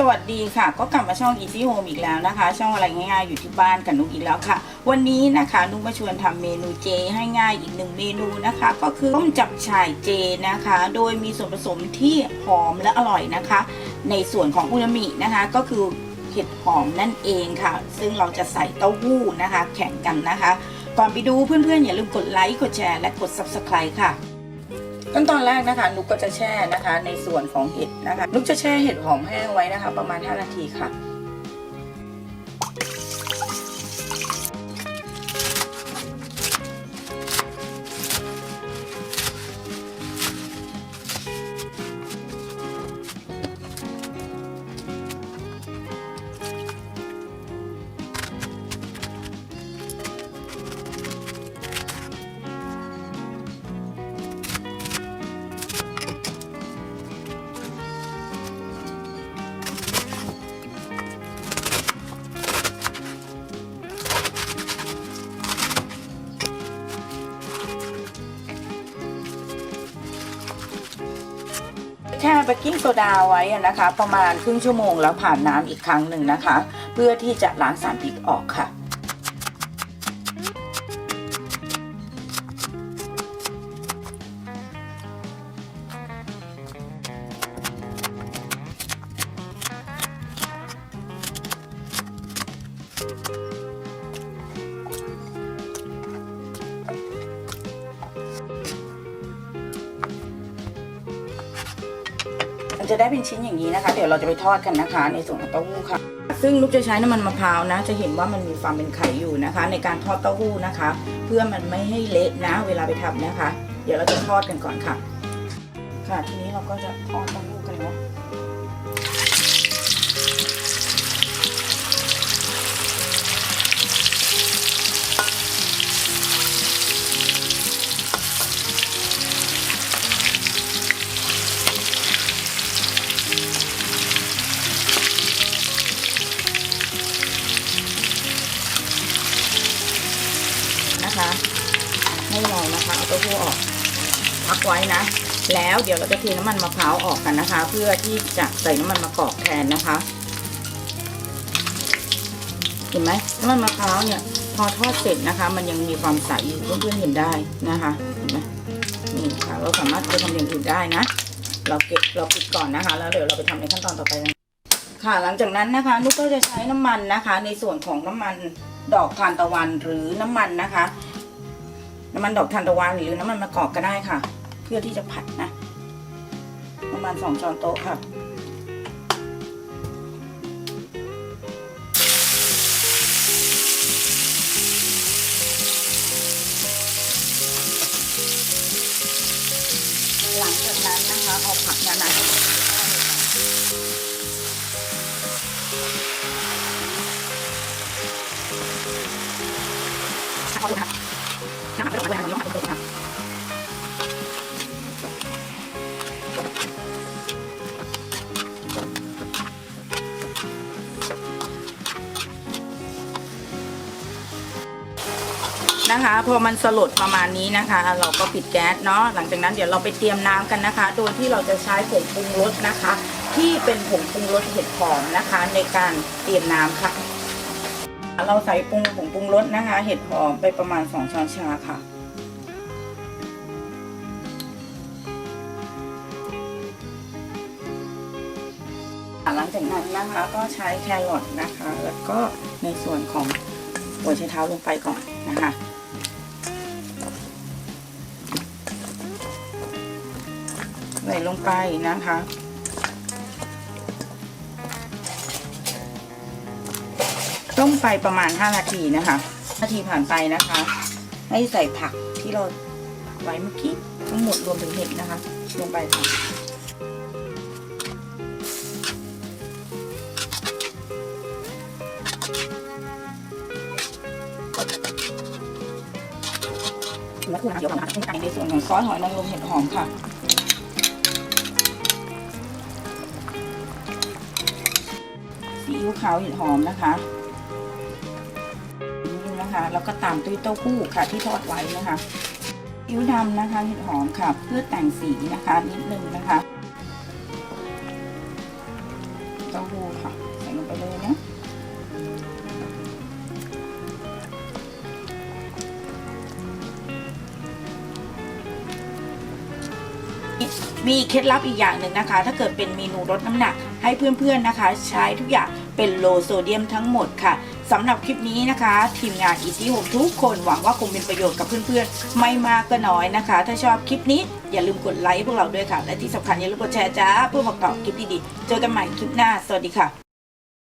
สวัสดีค่ะ ก็กลับมาช่อง Easy Home อีกแล้วนะคะ ช่องอะไรง่ายๆอยู่ที่บ้านกับนุกอีกแล้วค่ะ วันนี้นะคะนุกมาชวนทำเมนูเจให้ง่ายอีกหนึ่งเมนูนะคะ ก็คือต้มจับฉ่ายเจนะคะ โดยมีส่วนผสมที่หอมและอร่อยนะคะ ในส่วนของอุนามินะคะ ก็คือเห็ดหอมนั่นเองค่ะ ซึ่งเราจะใส่เต้าหู้นะคะ แข่งกันนะคะ ก่อนไปดูเพื่อนๆอย่าลืมกดไลค์กดแชร์และกด Subscribe ค่ะ ขั้นตอนแรกนะคะนุกก็จะแช่นะคะ ในส่วนของเห็ดนะคะ นุกจะแช่เห็ดหอมแห้งไว้นะคะ ประมาณ 5 นาทีค่ะ เบกกิ้งโซดาไว้นะคะ ประมาณครึ่งชั่วโมงแล้วผ่านน้ำอีกครั้งหนึ่งนะคะ เพื่อที่จะล้างสารพิษออกค่ะ มันจะได้เป็นชิ้นอย่างนี้นะคะ เดี๋ยวเราจะไปทอดกันนะคะ ในส่วนของเต้าหู้ค่ะ ซึ่งลูกจะใช้น้ำมันมะพร้าวนะ จะเห็นว่ามันมีความเป็นไข่อยู่นะคะ ในการทอดเต้าหู้นะคะ เพื่อมันไม่ให้เละนะ เวลาไปทำนะคะ เดี๋ยวเราจะทอดกันก่อนค่ะ ค่ะ ทีนี้เราก็จะทอดเต้าหู้กันเนาะ ให้เรานะคะเอาเต้าหู้ออกพักไว้นะ แล้วเดี๋ยวเราจะเทน้ำมันมะพร้าวออกกันนะคะ เพื่อที่จะใส่น้ำมันมะกอกแทนนะคะเห็นไหมน้ำมันมะพร้าวเนี่ยพอทอดเสร็จนะคะ มันยังมีความใสอยู่เพื่อนๆเห็นได้นะคะเห็นไหมนี่ค่ะเราสามารถไปทำอย่างอื่นได้นะ เราเก็บเราปิดก่อนนะคะ แล้วเดี๋ยวเราไปทำในขั้นตอนต่อไปกันค่ะหลังจากนั้นนะคะนุกก็จะใช้น้ำมันนะคะ ในส่วนของน้ำมันดอกทานตะวันหรือน้ำมันนะคะ น้ำมันดอกทานตะวันหรือน้ำมันมะกอกก็ได้ค่ะ เพื่อที่จะผัดนะ ประมาณสองช้อนโต๊ะค่ะหลังจากนั้นนะคะเอาผักนั้นนะเอาเลยค่ะ น้ำผักไปด้วยค่ะน้ำผักไปด้วยค่ะนะคะพอมันสลดประมาณนี้นะคะ เราก็ปิดแก๊สเนาะหลังจากนั้นเดี๋ยวเราไปเตรียมน้ำกันนะคะ โดยที่เราจะใช้ผงปรุงรสนะคะ ที่เป็นผงปรุงรสเห็ดหอมนะคะ ในการเตรียมน้ำค่ะ เราใส่ปรุงผงปรุงรสนะคะ เห็ดหอมไปประมาณ 2 ช้อนชาค่ะ หลังจากนั้นนะคะก็ใช้แครอทนะคะ แล้วก็ในส่วนของหัวไชเท้าลงไปก่อนนะคะใส่ลงไปนะคะ ต้มไปประมาณ 5 นาทีนะคะนาทีผ่านไปนะคะ ให้ใส่ผักที่เราไว้เมื่อกี้ทั้งหมดรวมถึงเห็ดนะคะ ลงไปค่ะแล้วคือเดี๋ยวเราจะใส่ในส่วนของซอสหอยนางรมเห็ดหอมค่ะซีอิ๊วขาวเห็ดหอมนะคะ นะคะแล้วก็ตามด้วยเต้าหู้ค่ะที่ทอดไว้นะคะซีอิ๊วดำนะคะเห็ดหอมค่ะ เพื่อแต่งสีนะคะนิดนึงนะคะตต้าหู้ค่ะใส่ลงไปเลยนะมีเคล็ดลับอีกอย่างหนึ่งนะคะ ถ้าเกิดเป็นเมนูลดน้ำหนักให้เพื่อนๆนะคะ ใช้ทุกอย่างเป็นโลโซเดียมทั้งหมดค่ะ สำหรับคลิปนี้นะคะ ทีมงาน Easy Home ทุกคนหวังว่าคงเป็นประโยชน์กับเพื่อนๆ ไม่มากก็น้อยนะคะ ถ้าชอบคลิปนี้อย่าลืมกดไลค์พวกเราด้วยค่ะ และที่สำคัญอย่าลืมกดแชร์จ้าเพื่อประกอบคลิปดีๆ เจอกันใหม่คลิปหน้า สวัสดีค่ะ